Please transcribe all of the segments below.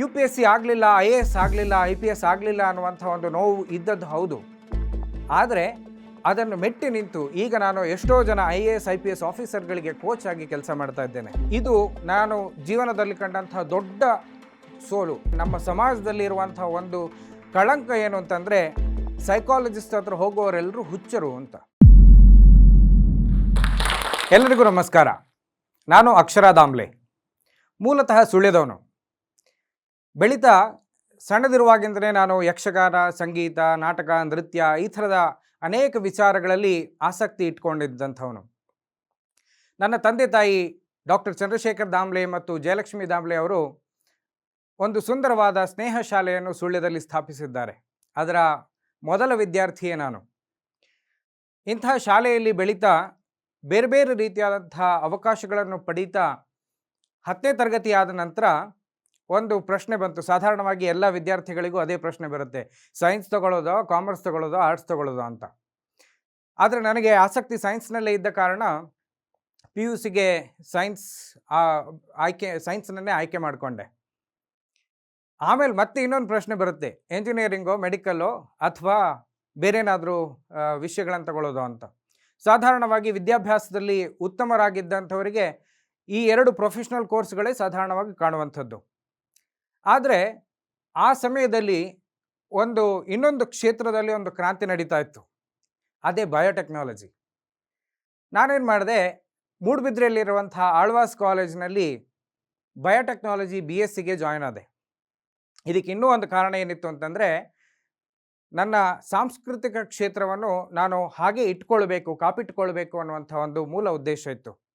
You P S C ಆಗಲಿಲ್ಲ, I A S ಆಗಲಿಲ್ಲ, I P S ಆಗಲಿಲ್ಲ ಅನ್ನುವಂಥ ಒಂದು ನೋವು ಇದ್ದದ್ದು ಹೌದು. ಆದರೆ ಅದನ್ನು ಮೆಟ್ಟಿ ನಿಂತು ಈಗ ನಾನು ಎಷ್ಟೋ ಜನ I A S, I P S ಆಫೀಸರ್ಗಳಿಗೆ coach ಆಗಿ ಕೆಲಸ ಮಾಡ್ತಾ ಇದ್ದೇನೆ. ಇದು ನಾನು ಜೀವನದಲ್ಲಿ ಕಂಡಂತಹ ದೊಡ್ಡ ಸೋಲು. ನಮ್ಮ ಸಮಾಜದಲ್ಲಿ ಇರುವಂತಹ ಒಂದು ಕಳಂಕ ಏನು ಅಂತಂದರೆ ಸೈಕಾಲಜಿಸ್ಟ್ ಹತ್ರ ಹೋಗುವವರೆಲ್ಲರೂ ಹುಚ್ಚರು ಅಂತ. ಎಲ್ಲರಿಗೂ ನಮಸ್ಕಾರ. ನಾನು ಅಕ್ಷರ ದಾಮ್ಲೆ. ಮೂಲತಃ ಸುಳ್ಯದವನು. ಬೆಳೀತಾ ಸಣ್ಣದಿರುವಾಗಿಂದಲೇ ನಾನು ಯಕ್ಷಗಾನ, ಸಂಗೀತ, ನಾಟಕ, ನೃತ್ಯ ಈ ಥರದ ಅನೇಕ ವಿಚಾರಗಳಲ್ಲಿ ಆಸಕ್ತಿ ಇಟ್ಕೊಂಡಿದ್ದಂಥವನು. ನನ್ನ ತಂದೆ ತಾಯಿ ಡಾಕ್ಟರ್ ಚಂದ್ರಶೇಖರ್ ದಾಮ್ಲೆ ಮತ್ತು ಜಯಲಕ್ಷ್ಮಿ ದಾಮ್ಲೆ ಅವರು ಒಂದು ಸುಂದರವಾದ ಸ್ನೇಹ ಶಾಲೆಯನ್ನು ಸುಳ್ಯದಲ್ಲಿ ಸ್ಥಾಪಿಸಿದ್ದಾರೆ. ಅದರ ಮೊದಲ ವಿದ್ಯಾರ್ಥಿಯೇ ನಾನು. ಇಂತಹ ಶಾಲೆಯಲ್ಲಿ ಬೆಳೀತಾ ಬೇರೆ ಬೇರೆ ರೀತಿಯಾದಂತಹ ಅವಕಾಶಗಳನ್ನು ಪಡೀತಾ ಹತ್ತನೇ ತರಗತಿಯಾದ ನಂತರ ಒಂದು ಪ್ರಶ್ನೆ ಬಂತು. ಸಾಧಾರಣವಾಗಿ ಎಲ್ಲ ವಿದ್ಯಾರ್ಥಿಗಳಿಗೂ ಅದೇ ಪ್ರಶ್ನೆ ಬರುತ್ತೆ. ಸೈನ್ಸ್ ತಗೊಳ್ಳೋದೋ, ಕಾಮರ್ಸ್ ತಗೊಳ್ಳೋದೋ, ಆರ್ಟ್ಸ್ ತಗೊಳ್ಳೋದೋ ಅಂತ. ಆದರೆ ನನಗೆ ಆಸಕ್ತಿ ಸೈನ್ಸ್ನಲ್ಲೇ ಇದ್ದ ಕಾರಣ ಪಿ ಯು ಸಿಗೆ ಸೈನ್ಸ್ ಆಯ್ಕೆ, ಸೈನ್ಸ್ನನ್ನೇ ಆಯ್ಕೆ ಮಾಡಿಕೊಂಡೆ. ಆಮೇಲೆ ಮತ್ತೆ ಇನ್ನೊಂದು ಪ್ರಶ್ನೆ ಬರುತ್ತೆ. ಎಂಜಿನಿಯರಿಂಗೋ, ಮೆಡಿಕಲ್ಲೋ ಅಥವಾ ಬೇರೇನಾದರೂ ವಿಷಯಗಳನ್ನು ತಗೊಳ್ಳೋದು ಅಂತ. ಸಾಧಾರಣವಾಗಿ ವಿದ್ಯಾಭ್ಯಾಸದಲ್ಲಿ ಉತ್ತಮರಾಗಿದ್ದಂಥವರಿಗೆ ಈ ಎರಡು ಪ್ರೊಫೆಷ್ನಲ್ ಕೋರ್ಸ್ಗಳೇ ಸಾಧಾರಣವಾಗಿ ಕಾಣುವಂಥದ್ದು. ಆದರೆ ಆ ಸಮಯದಲ್ಲಿ ಒಂದು ಇನ್ನೊಂದು ಕ್ಷೇತ್ರದಲ್ಲಿ ಒಂದು ಕ್ರಾಂತಿ ನಡೀತಾ ಇತ್ತು. ಅದೇ ಬಯೋಟೆಕ್ನಾಲಜಿ ನಾನೇನು ಮಾಡಿದೆ ಮೂಡುಬಿದ್ರೆಯಲ್ಲಿರುವಂಥ ಆಳ್ವಾಸ್ ಕಾಲೇಜಿನಲ್ಲಿ ಬಯೋಟೆಕ್ನಾಲಜಿ ಬಿ ಎಸ್ ಸಿಗೆ ಜಾಯ್ನ್ ಆದೆ. ಇದಕ್ಕೆ ಇನ್ನೂ ಒಂದು ಕಾರಣ ಏನಿತ್ತು ಅಂತಂದರೆ, ನನ್ನ ಸಾಂಸ್ಕೃತಿಕ ಕ್ಷೇತ್ರವನ್ನು ನಾನು ಹಾಗೆ ಇಟ್ಕೊಳ್ಬೇಕು, ಕಾಪಿಟ್ಕೊಳ್ಬೇಕು ಅನ್ನುವಂಥ ಒಂದು ಮೂಲ ಉದ್ದೇಶ ಇತ್ತು.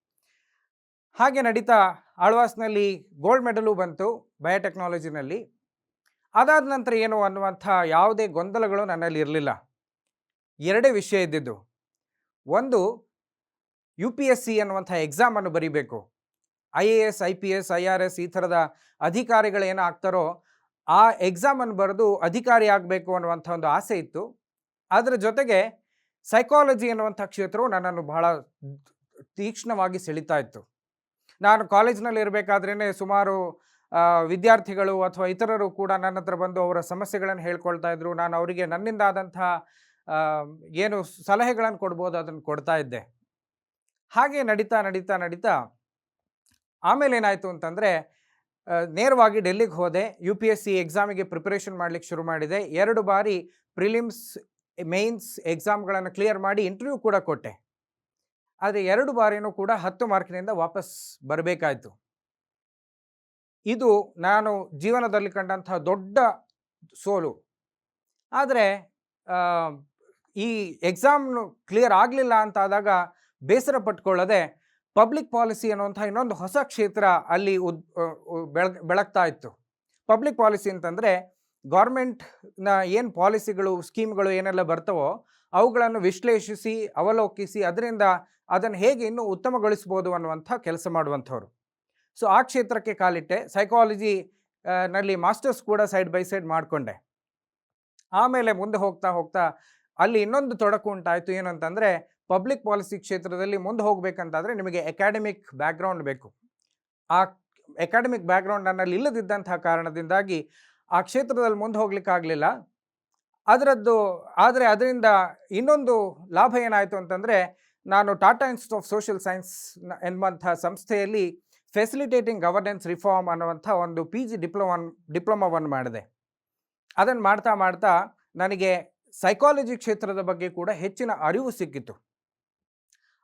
ಹಾಗೆ ನಡೀತಾ ಆಳ್ವಾಸ್ನಲ್ಲಿ ಗೋಲ್ಡ್ ಮೆಡಲು ಬಂತು ಬಯೋಟೆಕ್ನಾಲಜಿನಲ್ಲಿ ಅದಾದ ನಂತರ ಏನು ಅನ್ನುವಂಥ ಯಾವುದೇ ಗೊಂದಲಗಳು ನನ್ನಲ್ಲಿ ಇರಲಿಲ್ಲ. ಎರಡೇ ವಿಷಯ ಇದ್ದಿದ್ದು. ಒಂದು ಯು ಪಿ ಎಸ್ ಸಿ ಅನ್ನುವಂಥ ಎಕ್ಸಾಮನ್ನು ಬರೀಬೇಕು. I A S I P S I R S ಈ ಥರದ ಅಧಿಕಾರಿಗಳು ಏನು ಆಗ್ತಾರೋ ಆ ಎಕ್ಸಾಮನ್ನು ಬರೆದು ಅಧಿಕಾರಿ ಆಗಬೇಕು ಅನ್ನುವಂಥ ಒಂದು ಆಸೆ ಇತ್ತು. ಅದರ ಜೊತೆಗೆ ಸೈಕಾಲಜಿ ಅನ್ನುವಂಥ ಕ್ಷೇತ್ರವು ನನ್ನನ್ನು ಬಹಳ ತೀಕ್ಷ್ಣವಾಗಿ ಸೆಳೀತಾ ಇತ್ತು. ನಾನು ಕಾಲೇಜ್ನಲ್ಲಿ ಇರಬೇಕಾದ್ರೇ ಸುಮಾರು ವಿದ್ಯಾರ್ಥಿಗಳು ಅಥವಾ ಇತರರು ಕೂಡ ನನ್ನ ಹತ್ರ ಬಂದು ಅವರ ಸಮಸ್ಯೆಗಳನ್ನು ಹೇಳ್ಕೊಳ್ತಾ ಇದ್ರು. ನಾನು ಅವರಿಗೆ ನನ್ನಿಂದ ಆದಂತಹ ಏನು ಸಲಹೆಗಳನ್ನು ಕೊಡ್ಬೋದು, ಅದನ್ನು ಕೊಡ್ತಾ ಇದ್ದೆ. ಹಾಗೆ ನಡೀತಾ ನಡೀತಾ ನಡೀತಾ ಆಮೇಲೆ ಏನಾಯಿತು ಅಂತಂದರೆ ನೇರವಾಗಿ ಡೆಲ್ಲಿಗೆ ಹೋದೆ. ಯು ಪಿ ಎಸ್ ಸಿ ಎಕ್ಸಾಮಿಗೆ ಪ್ರಿಪರೇಷನ್ ಮಾಡಲಿಕ್ಕೆ ಶುರು ಮಾಡಿದೆ. ಎರಡು ಬಾರಿ ಪ್ರಿಲಿಮ್ಸ್ ಮೇನ್ಸ್ ಎಕ್ಸಾಮ್ಗಳನ್ನು ಕ್ಲಿಯರ್ ಮಾಡಿ ಇಂಟರ್ವ್ಯೂ ಕೂಡ ಕೊಟ್ಟೆ. ಆದರೆ ಎರಡು ಬಾರಿನೂ ಕೂಡ ಹತ್ತು ಮಾರ್ಕಿನಿಂದ ವಾಪಸ್ ಬರಬೇಕಾಯಿತು. ಇದು ನಾನು ಜೀವನದಲ್ಲಿ ಕಂಡಂತಹ ದೊಡ್ಡ ಸೋಲು. ಆದರೆ ಈ ಎಕ್ಸಾಮ್ ಕ್ಲಿಯರ್ ಆಗಲಿಲ್ಲ ಅಂತ ಆದಾಗ ಬೇಸರ ಪಟ್ಕೊಳ್ಳದೆ ಪಬ್ಲಿಕ್ ಪಾಲಿಸಿ ಅನ್ನುವಂಥ ಇನ್ನೊಂದು ಹೊಸ ಕ್ಷೇತ್ರ ಅಲ್ಲಿ ಉದ್ ಬೆಳಗ್ ಬೆಳಗ್ತಾ ಇತ್ತು. ಪಬ್ಲಿಕ್ ಪಾಲಿಸಿ ಅಂತಂದರೆ ಗೌರ್ಮೆಂಟ್ನ ಏನು ಪಾಲಿಸಿಗಳು, ಸ್ಕೀಮ್ಗಳು ಏನೆಲ್ಲ ಬರ್ತವೋ ಅವುಗಳನ್ನು ವಿಶ್ಲೇಷಿಸಿ, ಅವಲೋಕಿಸಿ, ಅದರಿಂದ ಅದನ್ನು ಹೇಗೆ ಇನ್ನೂ ಉತ್ತಮಗೊಳಿಸ್ಬೋದು ಅನ್ನುವಂಥ ಕೆಲಸ ಮಾಡುವಂಥವ್ರು. ಸೊ, ಆ ಕ್ಷೇತ್ರಕ್ಕೆ ಕಾಲಿಟ್ಟೆ. ಸೈಕಾಲಜಿ ನಲ್ಲಿ ಮಾಸ್ಟರ್ಸ್ ಕೂಡ ಸೈಡ್ ಬೈ ಸೈಡ್ ಮಾಡಿಕೊಂಡೆ. ಆಮೇಲೆ ಮುಂದೆ ಹೋಗ್ತಾ ಹೋಗ್ತಾ ಅಲ್ಲಿ ಇನ್ನೊಂದು ತೊಡಕು ಉಂಟಾಯಿತು. ಏನಂತಂದರೆ ಪಬ್ಲಿಕ್ ಪಾಲಿಸಿ ಕ್ಷೇತ್ರದಲ್ಲಿ ಮುಂದೆ ಹೋಗಬೇಕಂತಾದರೆ ನಿಮಗೆ ಅಕಾಡೆಮಿಕ್ ಬ್ಯಾಕ್ಗ್ರೌಂಡ್ ಬೇಕು. ಆ ಅಕಾಡೆಮಿಕ್ ಬ್ಯಾಕ್ಗ್ರೌಂಡ್ ನನ್ನಲ್ಲಿ ಇಲ್ಲದಿದ್ದಂತಹ ಕಾರಣದಿಂದಾಗಿ ಆ ಕ್ಷೇತ್ರದಲ್ಲಿ ಮುಂದೆ ಹೋಗ್ಲಿಕ್ಕಾಗಲಿಲ್ಲ ಅದರದ್ದು, ಆದರೆ ಅದರಿಂದ ಇನ್ನೊಂದು ಲಾಭ ಏನಾಯಿತು ಅಂತಂದರೆ ನಾನು Tata institute of social science ಎನ್ನುವಂಥ ಸಂಸ್ಥೆಯಲ್ಲಿ ಫೆಸಿಲಿಟೇಟಿಂಗ್ ಗವರ್ನೆನ್ಸ್ ರಿಫಾರ್ಮ್ ಅನ್ನುವಂಥ ಒಂದು ಪಿ ಜಿ ಡಿಪ್ಲೊಮಾ ಡಿಪ್ಲೊಮಾವನ್ನು ಮಾಡಿದೆ. ಅದನ್ನು ಮಾಡ್ತಾ ಮಾಡ್ತಾ ನನಗೆ ಸೈಕಾಲಜಿ ಕ್ಷೇತ್ರದ ಬಗ್ಗೆ ಕೂಡ ಹೆಚ್ಚಿನ ಅರಿವು ಸಿಕ್ಕಿತು.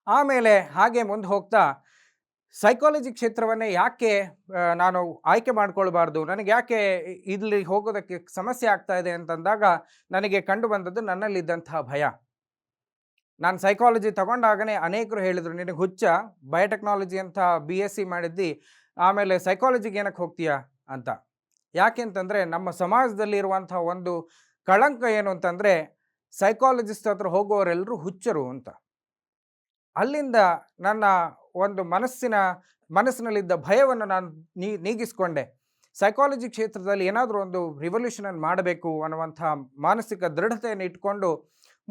ಆಮೇಲೆ ಹಾಗೆ ಮುಂದೆ ಹೋಗ್ತಾ ಸೈಕಾಲಜಿ ಕ್ಷೇತ್ರವನ್ನೇ ಯಾಕೆ ನಾನು ಆಯ್ಕೆ ಮಾಡ್ಕೊಳ್ಬಾರ್ದು, ನನಗೆ ಯಾಕೆ ಇಲ್ಲಿ ಹೋಗೋದಕ್ಕೆ ಸಮಸ್ಯೆ ಆಗ್ತಾ ಇದೆ ಅಂತಂದಾಗ ನನಗೆ ಕಂಡು ಬಂದದ್ದು ನನ್ನಲ್ಲಿದ್ದಂತಹ ಭಯ. ನಾನು ಸೈಕಾಲಜಿ ತಗೊಂಡಾಗನೇ ಅನೇಕರು ಹೇಳಿದರು, ನಿನಗೆ ಹುಚ್ಚ ಬಯೋಟೆಕ್ನಾಲಜಿ ಅಂತ ಬಿ ಎಸ್ ಸಿ ಮಾಡಿದ್ದಿ, ಆಮೇಲೆ ಸೈಕಾಲಜಿಗೆ ಏನಕ್ಕೆ ಹೋಗ್ತೀಯಾ? ಅಂತ. ಯಾಕೆ ಅಂತಂದರೆ ನಮ್ಮ ಸಮಾಜದಲ್ಲಿ ಇರುವಂಥ ಒಂದು ಕಳಂಕ ಏನು ಅಂತಂದರೆ ಸೈಕಾಲಜಿಸ್ಟ್ ಹತ್ರ ಹೋಗುವವರೆಲ್ಲರೂ ಹುಚ್ಚರು ಅಂತ. ಅಲ್ಲಿಂದ ನನ್ನ ಒಂದು ಮನಸ್ಸಿನ, ಮನಸ್ಸಿನಲ್ಲಿದ್ದ ಭಯವನ್ನು ನಾನು ನೀ, ನೀಗಿಸ್ಕೊಂಡೆ. ಸೈಕಾಲಜಿ ಕ್ಷೇತ್ರದಲ್ಲಿ ಏನಾದರೂ ಒಂದು ರಿವಲ್ಯೂಷನನ್ನು ಮಾಡಬೇಕು ಅನ್ನುವಂಥ ಮಾನಸಿಕ ದೃಢತೆಯನ್ನು ಇಟ್ಕೊಂಡು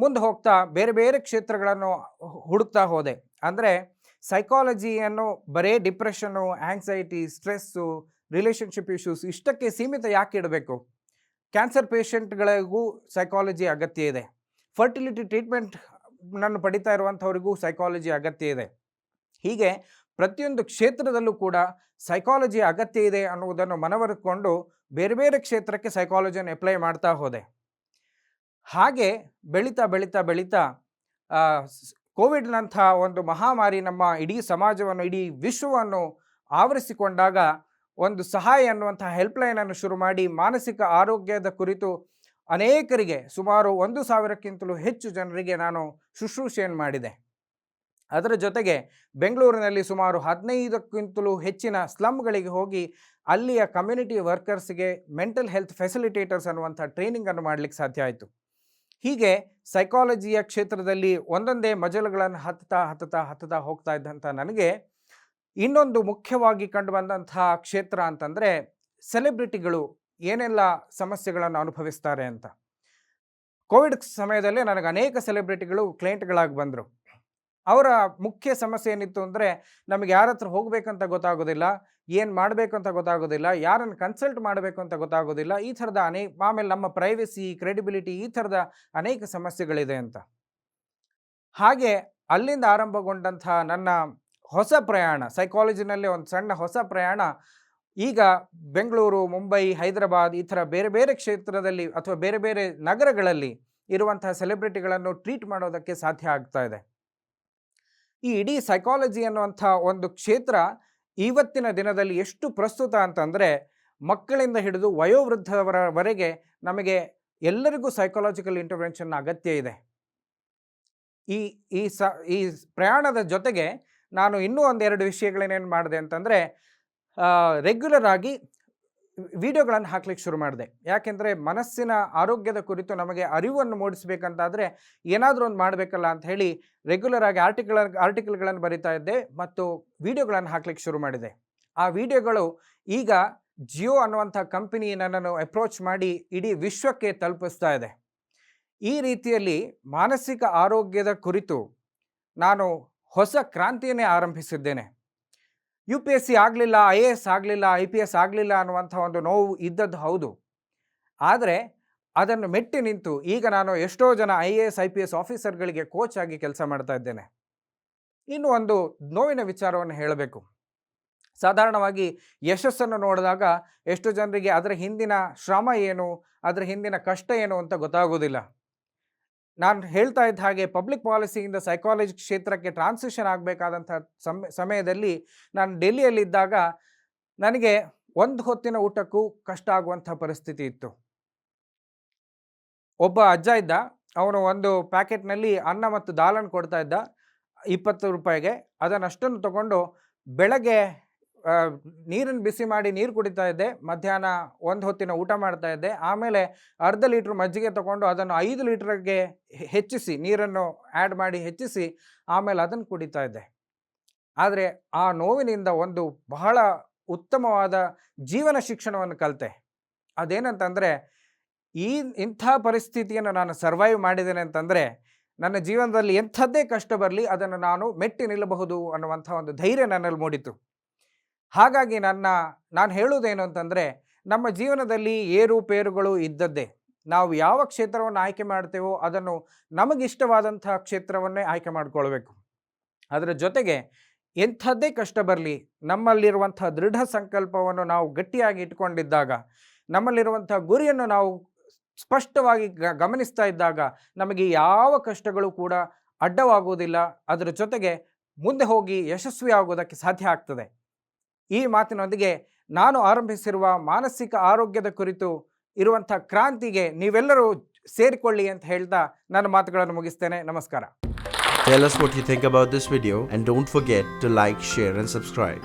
ಮುಂದೆ ಹೋಗ್ತಾ ಬೇರೆ ಬೇರೆ ಕ್ಷೇತ್ರಗಳನ್ನು ಹುಡುಕ್ತಾ ಹೋದೆ. ಅಂದರೆ ಸೈಕಾಲಜಿಯನ್ನು ಬರೇ depression anxiety stress relationship issues ಇಷ್ಟಕ್ಕೆ ಸೀಮಿತ ಯಾಕೆ ಇಡಬೇಕು? ಕ್ಯಾನ್ಸರ್ ಪೇಷಂಟ್ಗಳಿಗೂ ಸೈಕಾಲಜಿ ಅಗತ್ಯ ಇದೆ. ಫರ್ಟಿಲಿಟಿ ಟ್ರೀಟ್ಮೆಂಟ್ ನಾನು ಪಡಿತಾ ಇರುವಂಥವರಿಗೂ ಸೈಕಾಲಜಿ ಅಗತ್ಯ ಇದೆ. ಹೀಗೆ ಪ್ರತಿಯೊಂದು ಕ್ಷೇತ್ರದಲ್ಲೂ ಕೂಡ ಸೈಕಾಲಜಿ ಅಗತ್ಯ ಇದೆ ಅನ್ನುವುದನ್ನು ಮನವರಿಕೊಂಡು ಬೇರೆ ಬೇರೆ ಕ್ಷೇತ್ರಕ್ಕೆ ಸೈಕಾಲಜಿಯನ್ನು ಅಪ್ಲೈ ಮಾಡ್ತಾ ಹೋದೆ. ಹಾಗೆ ಬೆಳೀತಾ ಬೆಳೀತಾ ಬೆಳೀತಾ ಕೋವಿಡ್ನಂಥ ಒಂದು ಮಹಾಮಾರಿ ನಮ್ಮ ಇಡೀ ಸಮಾಜವನ್ನು, ಇಡೀ ವಿಶ್ವವನ್ನು ಆವರಿಸಿಕೊಂಡಾಗ ಒಂದು ಸಹಾಯ ಅನ್ನುವಂಥ ಹೆಲ್ಪ್ಲೈನನ್ನು ಶುರು ಮಾಡಿ ಮಾನಸಿಕ ಆರೋಗ್ಯದ ಕುರಿತು ಅನೇಕರಿಗೆ ಸುಮಾರು ಒಂದು ಸಾವಿರಕ್ಕಿಂತಲೂ ಹೆಚ್ಚು ಜನರಿಗೆ ನಾನು ಶುಶ್ರೂಷೆಯನ್ನು ಮಾಡಿದೆ. ಅದರ ಜೊತೆಗೆ ಬೆಂಗಳೂರಿನಲ್ಲಿ ಸುಮಾರು ಹದಿನೈದಕ್ಕಿಂತಲೂ ಹೆಚ್ಚಿನ ಸ್ಲಮ್ಗಳಿಗೆ ಹೋಗಿ ಅಲ್ಲಿಯ ಕಮ್ಯುನಿಟಿ ವರ್ಕರ್ಸ್ಗೆ ಮೆಂಟಲ್ ಹೆಲ್ತ್ ಫೆಸಿಲಿಟೇಟರ್ಸ್ ಅನ್ನುವಂಥ ಟ್ರೈನಿಂಗನ್ನು ಮಾಡಲಿಕ್ಕೆ ಸಾಧ್ಯ ಆಯಿತು. ಹೀಗೆ ಸೈಕಾಲಜಿಯ ಕ್ಷೇತ್ರದಲ್ಲಿ ಒಂದೊಂದೇ ಮಜಲುಗಳನ್ನು ಹತ್ತುತ್ತಾ ಹತ್ತುತ್ತಾ ಹತ್ತುತ್ತಾ ಹೋಗ್ತಾ ಇದ್ದಂಥ ನನಗೆ ಇನ್ನೊಂದು ಮುಖ್ಯವಾಗಿ ಕಂಡುಬಂದಂಥ ಕ್ಷೇತ್ರ ಅಂತಂದರೆ ಸೆಲೆಬ್ರಿಟಿಗಳು ಏನೆಲ್ಲ ಸಮಸ್ಯೆಗಳನ್ನು ಅನುಭವಿಸ್ತಾರೆ ಅಂತ. ಕೋವಿಡ್ ಸಮಯದಲ್ಲಿ ನನಗೆ ಅನೇಕ ಸೆಲೆಬ್ರಿಟಿಗಳು ಕ್ಲೈಂಟ್ಗಳಾಗಿ ಬಂದರು. ಅವರ ಮುಖ್ಯ ಸಮಸ್ಯೆ ಏನಿತ್ತು ಅಂದರೆ ನಮಗೆ ಯಾರ ಹತ್ರ ಹೋಗಬೇಕಂತ ಗೊತ್ತಾಗೋದಿಲ್ಲ. ಏನು ಮಾಡಬೇಕು ಅಂತ ಗೊತ್ತಾಗೋದಿಲ್ಲ, ಯಾರನ್ನು ಕನ್ಸಲ್ಟ್ ಮಾಡಬೇಕು ಅಂತ ಗೊತ್ತಾಗೋದಿಲ್ಲ, ಈ ಥರದ ಅನೇಕ ಆಮೇಲೆ ನಮ್ಮ ಪ್ರೈವಸಿ ಕ್ರೆಡಿಬಿಲಿಟಿ ಈ ಥರದ ಅನೇಕ ಸಮಸ್ಯೆಗಳಿದೆ ಅಂತ. ಹಾಗೆ ಅಲ್ಲಿಂದ ಆರಂಭಗೊಂಡಂತಹ ನನ್ನ ಹೊಸ ಪ್ರಯಾಣ ಸೈಕಾಲಜಿನಲ್ಲಿ ಒಂದು ಸಣ್ಣ ಹೊಸ ಪ್ರಯಾಣ, ಈಗ ಬೆಂಗಳೂರು, ಮುಂಬೈ, ಹೈದರಾಬಾದ್ ಈ ಥರ ಬೇರೆ ಬೇರೆ ಕ್ಷೇತ್ರದಲ್ಲಿ ಅಥವಾ ಬೇರೆ ಬೇರೆ ನಗರಗಳಲ್ಲಿ ಇರುವಂತಹ ಸೆಲೆಬ್ರಿಟಿಗಳನ್ನು ಟ್ರೀಟ್ ಮಾಡೋದಕ್ಕೆ ಸಾಧ್ಯ ಆಗ್ತಾ ಇದೆ. ಈ ಇಡೀ ಸೈಕಾಲಜಿ ಅನ್ನುವಂಥ ಒಂದು ಕ್ಷೇತ್ರ ಇವತ್ತಿನ ದಿನದಲ್ಲಿ ಎಷ್ಟು ಪ್ರಸ್ತುತ ಅಂತಂದರೆ ಮಕ್ಕಳಿಂದ ಹಿಡಿದು ವಯೋವೃದ್ಧವರವರೆಗೆ ನಮಗೆ ಎಲ್ಲರಿಗೂ ಸೈಕಾಲಜಿಕಲ್ ಇಂಟರ್ವೆನ್ಷನ್ ಅಗತ್ಯ ಇದೆ. ಈ ಈ ಸ, ಈ ಪ್ರಯಾಣದ ಜೊತೆಗೆ ನಾನು ಇನ್ನೂ ಒಂದೆರಡು ವಿಷಯಗಳನ್ನೇನು ಮಾಡಿದೆ ಅಂತಂದರೆ ರೆಗ್ಯುಲರ್ ಆಗಿ ವಿಡಿಯೋಗಳನ್ನು ಹಾಕ್ಲಿಕ್ಕೆ ಶುರು ಮಾಡಿದೆ. ಯಾಕೆಂದರೆ ಮನಸ್ಸಿನ ಆರೋಗ್ಯದ ಕುರಿತು ನಮಗೆ ಅರಿವನ್ನು ಮೂಡಿಸಬೇಕಂತಾದರೆ ಏನಾದರೂ ಒಂದು ಮಾಡಬೇಕಲ್ಲ ಅಂತ ಹೇಳಿ ರೆಗ್ಯುಲರ್ ಆಗಿ ಆರ್ಟಿಕಲ್ ಆರ್ಟಿಕಲ್ಗಳನ್ನು ಬರಿತಾ ಇದ್ದೆ ಮತ್ತು ವಿಡಿಯೋಗಳನ್ನು ಹಾಕ್ಲಿಕ್ಕೆ ಶುರು ಮಾಡಿದೆ. ಆ ವಿಡಿಯೋಗಳು ಈಗ ಜಿಯೋ ಅನ್ನುವಂಥ ಕಂಪನಿ ನನ್ನನ್ನು ಅಪ್ರೋಚ್ ಮಾಡಿ ಇಡೀ ವಿಶ್ವಕ್ಕೆ ತಲುಪಿಸ್ತಾ ಇದೆ. ಈ ರೀತಿಯಲ್ಲಿ ಮಾನಸಿಕ ಆರೋಗ್ಯದ ಕುರಿತು ನಾನು ಹೊಸ ಕ್ರಾಂತಿಯನ್ನೇ ಆರಂಭಿಸಿದ್ದೇನೆ. ಯು ಪಿ ಎಸ್ ಸಿ ಆಗಲಿಲ್ಲ, ಐ ಎ ಎಸ್ ಆಗಲಿಲ್ಲ, ಐ ಪಿ ಎಸ್ ಆಗಲಿಲ್ಲ ಅನ್ನುವಂಥ ಒಂದು ನೋವು ಇದ್ದದ್ದು ಹೌದು. ಆದರೆ ಅದನ್ನು ಮೆಟ್ಟಿ ನಿಂತು ಈಗ ನಾನು ಎಷ್ಟೋ ಜನ I A S, I P S ಆಫೀಸರ್ಗಳಿಗೆ coach ಆಗಿ ಕೆಲಸ ಮಾಡ್ತಾ ಇದ್ದೇನೆ. ಇನ್ನು ಒಂದು ನೋವಿನ ವಿಚಾರವನ್ನು ಹೇಳಬೇಕು. ಸಾಧಾರಣವಾಗಿ ಯಶಸ್ಸನ್ನು ನೋಡಿದಾಗ ಎಷ್ಟು ಜನರಿಗೆ ಅದರ ಹಿಂದಿನ ಶ್ರಮ ಏನು, ಅದರ ಹಿಂದಿನ ಕಷ್ಟ ಏನು ಅಂತ ಗೊತ್ತಾಗೋದಿಲ್ಲ. ನಾನು ಹೇಳ್ತಾ ಇದ್ದ ಹಾಗೆ ಪಬ್ಲಿಕ್ ಪಾಲಿಸಿಯಿಂದ ಸೈಕಾಲಜಿ ಕ್ಷೇತ್ರಕ್ಕೆ ಟ್ರಾನ್ಸಿಷನ್ ಆಗಬೇಕಾದಂಥ ಸಮ, ಸಮಯದಲ್ಲಿ ನಾನು ಡೆಲ್ಲಿಯಲ್ಲಿದ್ದಾಗ ನನಗೆ ಒಂದು ಹೊತ್ತಿನ ಊಟಕ್ಕೂ ಕಷ್ಟ ಆಗುವಂಥ ಪರಿಸ್ಥಿತಿ ಇತ್ತು. ಒಬ್ಬ ಅಜ್ಜ ಇದ್ದ, ಅವನು ಒಂದು ಪ್ಯಾಕೆಟ್ನಲ್ಲಿ ಅನ್ನ ಮತ್ತು ದಾಲನ್ನು ಕೊಡ್ತಾ ಇದ್ದ, ಇಪ್ಪತ್ತು ರೂಪಾಯಿಗೆ. ಅದನ್ನಷ್ಟನ್ನು ತಗೊಂಡು ಬೆಳಗ್ಗೆ ನೀರನ್ನು ಬಿಸಿ ಮಾಡಿ ನೀರು ಕುಡಿತಾ ಇದ್ದೆ. ಮಧ್ಯಾಹ್ನ ಒಂದು ಹೊತ್ತಿನ ಊಟ ಮಾಡ್ತಾ ಇದ್ದೆ. ಆಮೇಲೆ ಅರ್ಧ ಲೀಟ್ರ್ ಮಜ್ಜಿಗೆ ತಗೊಂಡು ಅದನ್ನು ಐದು ಲೀಟ್ರಿಗೆ ಹೆಚ್ಚಿಸಿ, ನೀರನ್ನು ಆ್ಯಡ್ ಮಾಡಿ ಹೆಚ್ಚಿಸಿ, ಆಮೇಲೆ ಅದನ್ನು ಕುಡಿತಾ ಇದ್ದೆ. ಆದರೆ ಆ ನೋವಿನಿಂದ ಒಂದು ಬಹಳ ಉತ್ತಮವಾದ ಜೀವನ ಶಿಕ್ಷಣವನ್ನು ಕಲಿತೆ. ಅದೇನಂತಂದರೆ, ಈ ಇಂಥ ಪರಿಸ್ಥಿತಿಯನ್ನು ನಾನು ಸರ್ವೈವ್ ಮಾಡಿದ್ದೇನೆ ಅಂತಂದರೆ, ನನ್ನ ಜೀವನದಲ್ಲಿ ಎಂಥದ್ದೇ ಕಷ್ಟ ಬರಲಿ, ಅದನ್ನು ನಾನು ಮೆಟ್ಟಿ ನಿಲ್ಲಬಹುದು ಅನ್ನುವಂಥ ಒಂದು ಧೈರ್ಯ ನನ್ನಲ್ಲಿ ಮೂಡಿತು ಹಾಗಾಗಿ ನನ್ನ, ನಾನು ಹೇಳುವುದೇನು ಅಂತಂದರೆ, ನಮ್ಮ ಜೀವನದಲ್ಲಿ ಏರುಪೇರುಗಳು ಇದ್ದದ್ದೇ. ನಾವು ಯಾವ ಕ್ಷೇತ್ರವನ್ನು ಆಯ್ಕೆ ಮಾಡ್ತೇವೋ ಅದನ್ನು ನಮಗಿಷ್ಟವಾದಂತಹ ಕ್ಷೇತ್ರವನ್ನೇ ಆಯ್ಕೆ ಮಾಡಿಕೊಳ್ಬೇಕು. ಅದರ ಜೊತೆಗೆ ಎಂಥದ್ದೇ ಕಷ್ಟ ಬರಲಿ ನಮ್ಮಲ್ಲಿರುವಂಥ ದೃಢ ಸಂಕಲ್ಪವನ್ನು ನಾವು ಗಟ್ಟಿಯಾಗಿ ಇಟ್ಕೊಂಡಿದ್ದಾಗ ನಮ್ಮಲ್ಲಿರುವಂಥ ಗುರಿಯನ್ನು ನಾವು ಸ್ಪಷ್ಟವಾಗಿ ಗ, ಗಮನಿಸ್ತಾ ಇದ್ದಾಗ ನಮಗೆ ಯಾವ ಕಷ್ಟಗಳು ಕೂಡ ಅಡ್ಡವಾಗುವುದಿಲ್ಲ. ಅದರ ಜೊತೆಗೆ ಮುಂದೆ ಹೋಗಿ ಯಶಸ್ವಿ ಆಗೋದಕ್ಕೆ ಸಾಧ್ಯ ಆಗ್ತದೆ. ಈ ಮಾತಿನೊಂದಿಗೆ ನಾನು ಆರಂಭಿಸಿರುವ ಮಾನಸಿಕ ಆರೋಗ್ಯದ ಕುರಿತು ಇರುವಂಥ ಕ್ರಾಂತಿಗೆ ನೀವೆಲ್ಲರೂ ಸೇರಿಕೊಳ್ಳಿ ಅಂತ ಹೇಳ್ತಾ ನನ್ನ ಮಾತುಗಳನ್ನು ಮುಗಿಸ್ತೇನೆ ನಮಸ್ಕಾರ Tell us what you think about this video and don't forget to like, share and subscribe.